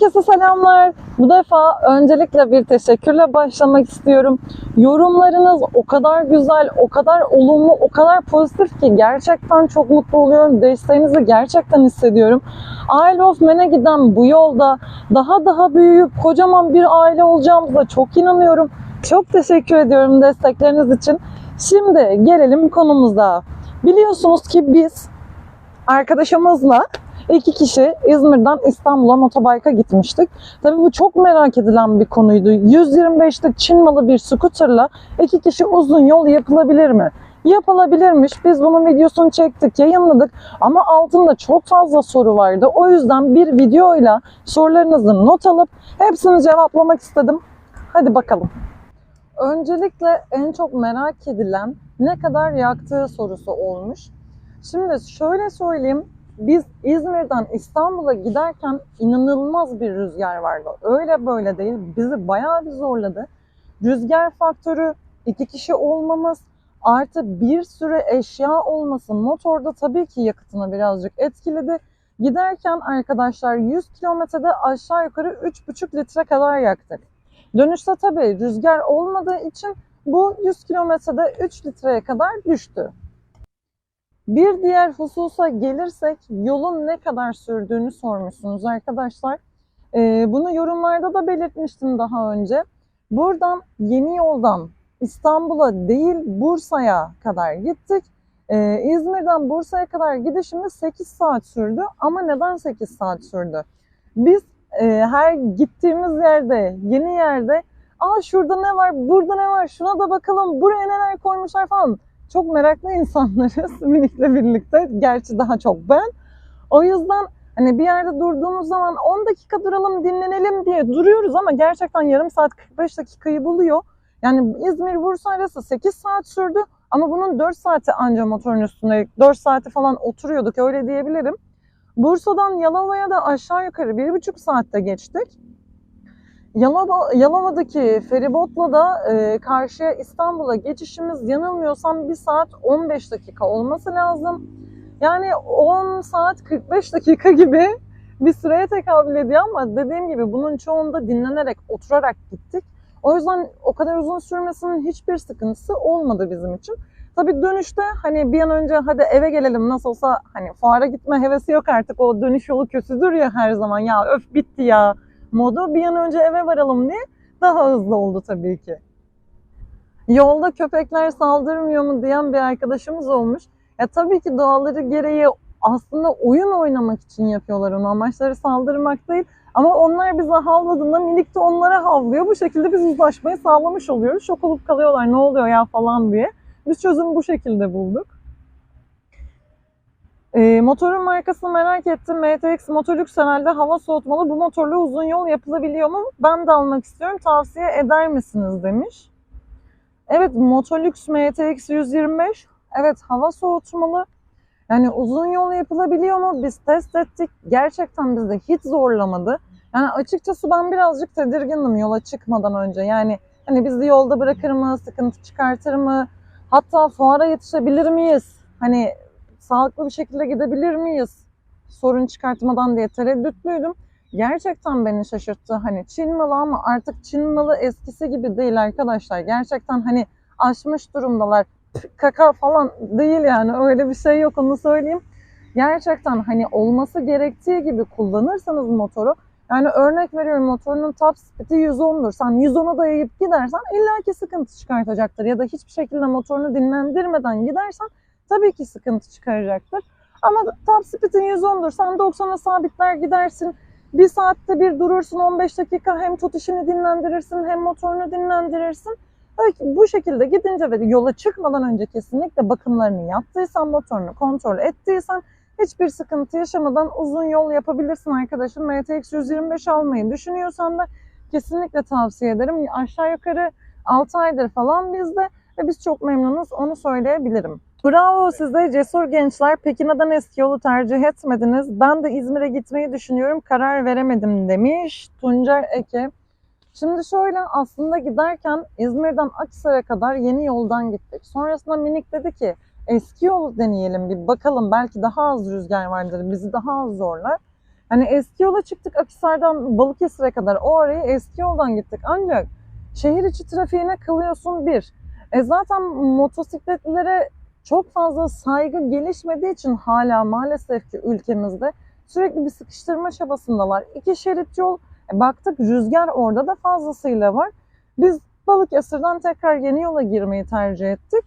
Herkese selamlar. Bu defa öncelikle bir teşekkürle başlamak istiyorum. Yorumlarınız o kadar güzel, o kadar olumlu, o kadar pozitif ki gerçekten çok mutlu oluyorum. Desteğinizi gerçekten hissediyorum. Isle of Man'e giden bu yolda daha daha büyüyüp kocaman bir aile olacağımıza çok inanıyorum. Çok teşekkür ediyorum destekleriniz için. Şimdi gelelim konumuza. Biliyorsunuz ki biz arkadaşımızla İki kişi İzmir'den İstanbul'a motobike'a gitmiştik. Tabii bu çok merak edilen bir konuydu. 125'lik Çin malı bir scooterla iki kişi uzun yol yapılabilir mi? Yapılabilirmiş. Biz bunun videosunu çektik, yayınladık ama altında çok fazla soru vardı. O yüzden bir videoyla sorularınızı not alıp hepsini cevaplamak istedim. Hadi bakalım. Öncelikle en çok merak edilen ne kadar yaktığı sorusu olmuş. Şimdi şöyle söyleyeyim, biz İzmir'den İstanbul'a giderken inanılmaz bir rüzgar vardı. Öyle böyle değil. Bizi bayağı bir zorladı. Rüzgar faktörü, iki kişi olmamız, artı bir sürü eşya olması motorda tabii ki yakıtını birazcık etkiledi. Giderken arkadaşlar 100 kilometrede aşağı yukarı 3,5 litre kadar yaktık. Dönüşte tabii rüzgar olmadığı için bu 100 kilometrede 3 litreye kadar düştü. Bir diğer hususa gelirsek yolun ne kadar sürdüğünü sormuşsunuz arkadaşlar. Ee, bunu yorumlarda da belirtmiştim daha önce. Buradan yeni yoldan İstanbul'a değil Bursa'ya kadar gittik. Ee, İzmir'den Bursa'ya kadar gidişimiz 8 saat sürdü. Ama neden 8 saat sürdü? Biz e, her gittiğimiz yerde, yeni yerde Aa şurada ne var, burada ne var, şuna da bakalım, buraya neler koymuşlar falan çok meraklı insanlarız Minik'le birlikte. Gerçi daha çok ben. O yüzden hani bir yerde durduğumuz zaman 10 dakika duralım dinlenelim diye duruyoruz ama gerçekten yarım saat 45 dakikayı buluyor. Yani İzmir-Bursa arası 8 saat sürdü ama bunun 4 saati anca motorun üstünde 4 saati falan oturuyorduk öyle diyebilirim. Bursa'dan Yalova'ya da aşağı yukarı 1,5 saatte geçtik. Yalova, Yalova'daki feribotla da e, karşıya İstanbul'a geçişimiz yanılmıyorsam 1 saat 15 dakika olması lazım. Yani 10 saat 45 dakika gibi bir süreye tekabül ediyor ama dediğim gibi bunun çoğunda dinlenerek, oturarak gittik. O yüzden o kadar uzun sürmesinin hiçbir sıkıntısı olmadı bizim için. Tabii dönüşte hani bir an önce hadi eve gelelim nasıl olsa hani fuara gitme hevesi yok artık o dönüş yolu kötüdür ya her zaman ya öf bitti ya modu bir an önce eve varalım diye daha hızlı oldu tabii ki. Yolda köpekler saldırmıyor mu diyen bir arkadaşımız olmuş. Ya tabii ki doğaları gereği aslında oyun oynamak için yapıyorlar onu. Amaçları saldırmak değil. Ama onlar bize havladığında minik de onlara havlıyor. Bu şekilde biz uzlaşmayı sağlamış oluyoruz. Şok olup kalıyorlar ne oluyor ya falan diye. Biz çözümü bu şekilde bulduk. E, motorun markasını merak ettim. MTX Motolux herhalde hava soğutmalı. Bu motorla uzun yol yapılabiliyor mu? Ben de almak istiyorum. Tavsiye eder misiniz demiş. Evet Motolux MTX 125. Evet hava soğutmalı. Yani uzun yol yapılabiliyor mu? Biz test ettik. Gerçekten bizi hiç zorlamadı. Yani açıkçası ben birazcık tedirgindim yola çıkmadan önce. Yani hani bizi yolda bırakır mı? Sıkıntı çıkartır mı? Hatta fuara yetişebilir miyiz? Hani sağlıklı bir şekilde gidebilir miyiz? Sorun çıkartmadan diye tereddütlüydüm. Gerçekten beni şaşırttı. Hani Çin malı ama artık Çin malı eskisi gibi değil arkadaşlar. Gerçekten hani aşmış durumdalar. Kaka falan değil yani öyle bir şey yok onu söyleyeyim. Gerçekten hani olması gerektiği gibi kullanırsanız motoru yani örnek veriyorum motorunun top speed'i 110'dur. Sen 110'a dayayıp gidersen illaki sıkıntı çıkartacaktır. Ya da hiçbir şekilde motorunu dinlendirmeden gidersen tabii ki sıkıntı çıkaracaktır. Ama top speed'in 110'dur. Sen 90'a sabitler gidersin. Bir saatte bir durursun 15 dakika hem tutuşunu dinlendirirsin hem motorunu dinlendirirsin. Bu şekilde gidince ve yola çıkmadan önce kesinlikle bakımlarını yaptıysan, motorunu kontrol ettiysen hiçbir sıkıntı yaşamadan uzun yol yapabilirsin arkadaşım. MTX 125 almayı düşünüyorsan da kesinlikle tavsiye ederim. Aşağı yukarı 6 aydır falan bizde ve biz çok memnunuz onu söyleyebilirim. Bravo size cesur gençler. Peki neden eski yolu tercih etmediniz? Ben de İzmir'e gitmeyi düşünüyorum. Karar veremedim demiş Tuncer Eke. Şimdi şöyle aslında giderken İzmir'den Akhisar'a kadar yeni yoldan gittik. Sonrasında Minik dedi ki eski yolu deneyelim bir bakalım belki daha az rüzgar vardır bizi daha az zorlar. Hani eski yola çıktık Akhisar'dan Balıkesir'e kadar. O arayı eski yoldan gittik. Ancak şehir içi trafiğine kılıyorsun bir. E zaten motosikletlere çok fazla saygı gelişmediği için hala maalesef ki ülkemizde sürekli bir sıkıştırma çabasındalar. İki şerit yol. E baktık rüzgar orada da fazlasıyla var. Biz Balıkesir'den tekrar yeni yola girmeyi tercih ettik.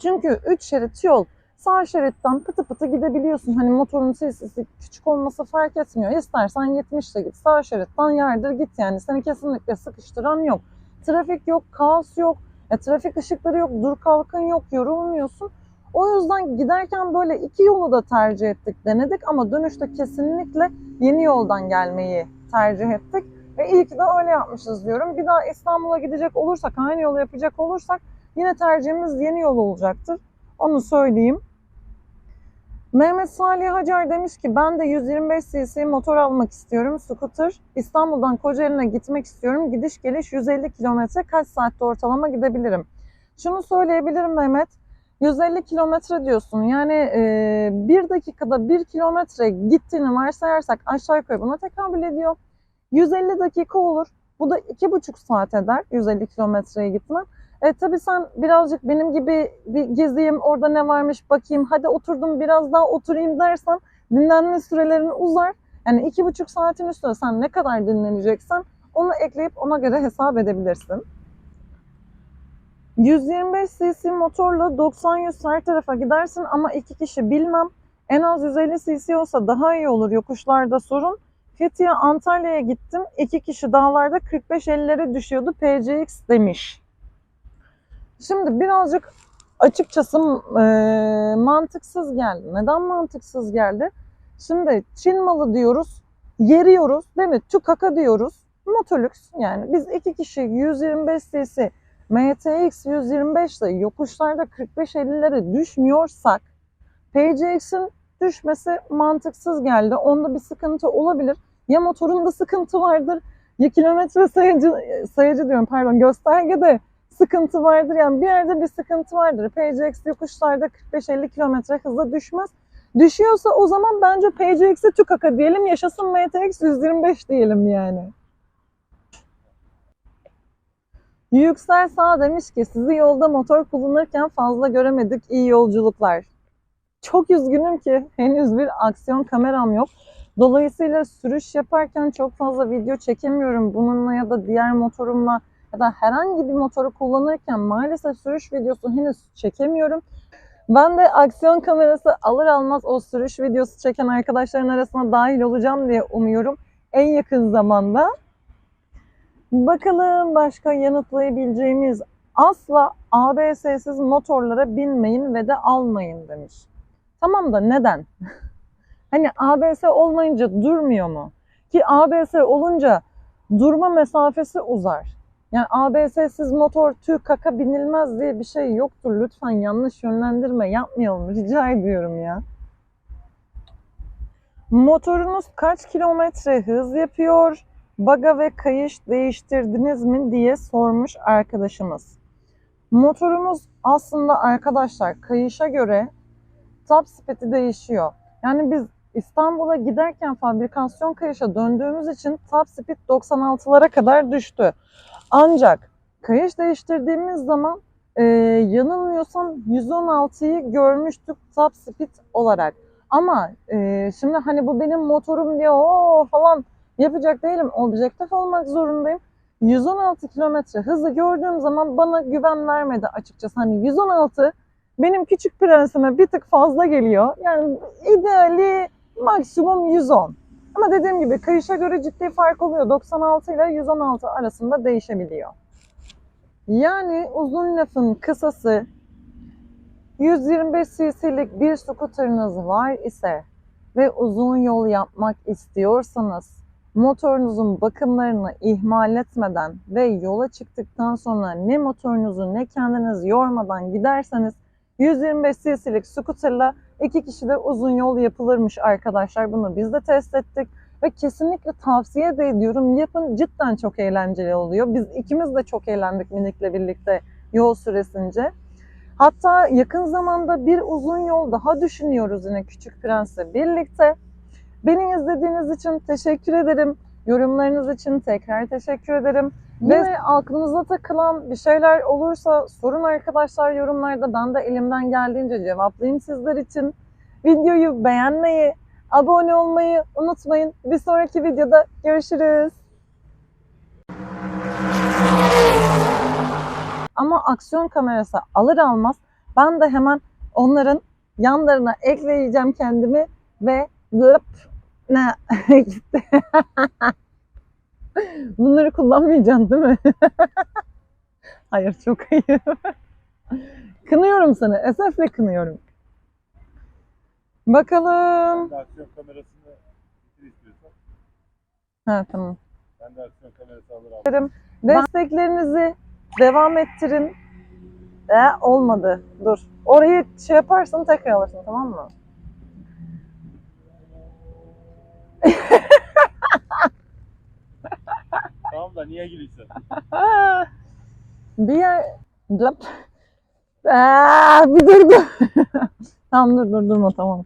Çünkü 3 şerit yol sağ şeritten pıtı pıtı gidebiliyorsun. Hani motorun sesi küçük olması fark etmiyor. İstersen 70 ile git. Sağ şeritten yardır git yani. Seni kesinlikle sıkıştıran yok. Trafik yok, kaos yok. E, trafik ışıkları yok, dur kalkın yok, yorulmuyorsun. O yüzden giderken böyle iki yolu da tercih ettik, denedik ama dönüşte kesinlikle yeni yoldan gelmeyi tercih ettik. Ve iyi ki de öyle yapmışız diyorum. Bir daha İstanbul'a gidecek olursak, aynı yolu yapacak olursak yine tercihimiz yeni yol olacaktır. Onu söyleyeyim. Mehmet Salih Hacer demiş ki ben de 125 cc motor almak istiyorum. Scooter. İstanbul'dan Kocaeli'ne gitmek istiyorum. Gidiş geliş 150 kilometre kaç saatte ortalama gidebilirim? Şunu söyleyebilirim Mehmet. 150 kilometre diyorsun. Yani e, bir dakikada 1 kilometre gittiğini varsayarsak aşağı yukarı buna tekabül ediyor. 150 dakika olur. Bu da 2,5 saat eder 150 kilometreye gitmen. E, tabii sen birazcık benim gibi bir gezeyim, orada ne varmış bakayım, hadi oturdum biraz daha oturayım dersen dinlenme sürelerin uzar. Yani iki buçuk saatin üstüne sen ne kadar dinleneceksen onu ekleyip ona göre hesap edebilirsin. 125 cc motorla 90-100 her tarafa gidersin ama iki kişi bilmem. En az 150 cc olsa daha iyi olur yokuşlarda sorun. Fethiye Antalya'ya gittim. iki kişi dağlarda 45-50'lere düşüyordu PCX demiş. Şimdi birazcık açıkçası e, mantıksız geldi. Neden mantıksız geldi? Şimdi Çin malı diyoruz, yeriyoruz değil mi? Tükaka diyoruz. Motolüks yani biz iki kişi 125 cc MTX 125 ile yokuşlarda 45-50'lere düşmüyorsak PCX'in düşmesi mantıksız geldi. Onda bir sıkıntı olabilir. Ya motorunda sıkıntı vardır ya kilometre sayıcı, sayıcı diyorum pardon göstergede sıkıntı vardır. Yani bir yerde bir sıkıntı vardır. PCX yokuşlarda 45-50 kilometre hızla düşmez. Düşüyorsa o zaman bence PCX'e tükaka diyelim. Yaşasın MTX 125 diyelim yani. Yüksel Sağ demiş ki sizi yolda motor kullanırken fazla göremedik. İyi yolculuklar. Çok üzgünüm ki henüz bir aksiyon kameram yok. Dolayısıyla sürüş yaparken çok fazla video çekemiyorum. Bununla ya da diğer motorumla ya da herhangi bir motoru kullanırken maalesef sürüş videosu henüz çekemiyorum. Ben de aksiyon kamerası alır almaz o sürüş videosu çeken arkadaşların arasına dahil olacağım diye umuyorum. En yakın zamanda. Bakalım başka yanıtlayabileceğimiz asla ABS'siz motorlara binmeyin ve de almayın demiş. Tamam da neden? hani ABS olmayınca durmuyor mu? Ki ABS olunca durma mesafesi uzar. Yani ABS'siz motor tüy kaka binilmez diye bir şey yoktur. Lütfen yanlış yönlendirme yapmayalım rica ediyorum ya. Motorunuz kaç kilometre hız yapıyor? Baga ve kayış değiştirdiniz mi diye sormuş arkadaşımız. Motorumuz aslında arkadaşlar kayışa göre top speed'i değişiyor. Yani biz İstanbul'a giderken fabrikasyon kayışa döndüğümüz için top speed 96'lara kadar düştü. Ancak kayış değiştirdiğimiz zaman e, yanılmıyorsam 116'yı görmüştük top speed olarak. Ama e, şimdi hani bu benim motorum diye o falan yapacak değilim. Objektif olmak zorundayım. 116 kilometre hızı gördüğüm zaman bana güven vermedi açıkçası. Hani 116 benim küçük prensime bir tık fazla geliyor. Yani ideali maksimum 110. Ama dediğim gibi kayışa göre ciddi fark oluyor. 96 ile 116 arasında değişebiliyor. Yani uzun lafın kısası 125 cc'lik bir scooter'ınız var ise ve uzun yol yapmak istiyorsanız motorunuzun bakımlarını ihmal etmeden ve yola çıktıktan sonra ne motorunuzu ne kendiniz yormadan giderseniz 125 cc'lik scooter'la iki kişi de uzun yol yapılırmış arkadaşlar. Bunu biz de test ettik ve kesinlikle tavsiye de ediyorum. Yapın cidden çok eğlenceli oluyor. Biz ikimiz de çok eğlendik Minik'le birlikte yol süresince. Hatta yakın zamanda bir uzun yol daha düşünüyoruz yine Küçük Prens'le birlikte. Beni izlediğiniz için teşekkür ederim. Yorumlarınız için tekrar teşekkür ederim. Ve aklınıza takılan bir şeyler olursa sorun arkadaşlar yorumlarda. Ben de elimden geldiğince cevaplayayım sizler için. Videoyu beğenmeyi, abone olmayı unutmayın. Bir sonraki videoda görüşürüz. Ama aksiyon kamerası alır almaz ben de hemen onların yanlarına ekleyeceğim kendimi ve lıp ne gitti. Bunları kullanmayacaksın değil mi? Hayır çok ayıp. kınıyorum seni. Esefle kınıyorum. Bakalım. Aksiyon kamerasını istiyorsan. Ha tamam. Ben de aksiyon kamerası alır almam. Desteklerinizi devam ettirin. E, olmadı. Dur. Orayı şey yaparsan tekrar alırsın tamam mı? Da niye gülüyorsun? bir yer... Lap. Aa, bir dur dur. tamam dur dur durma tamam.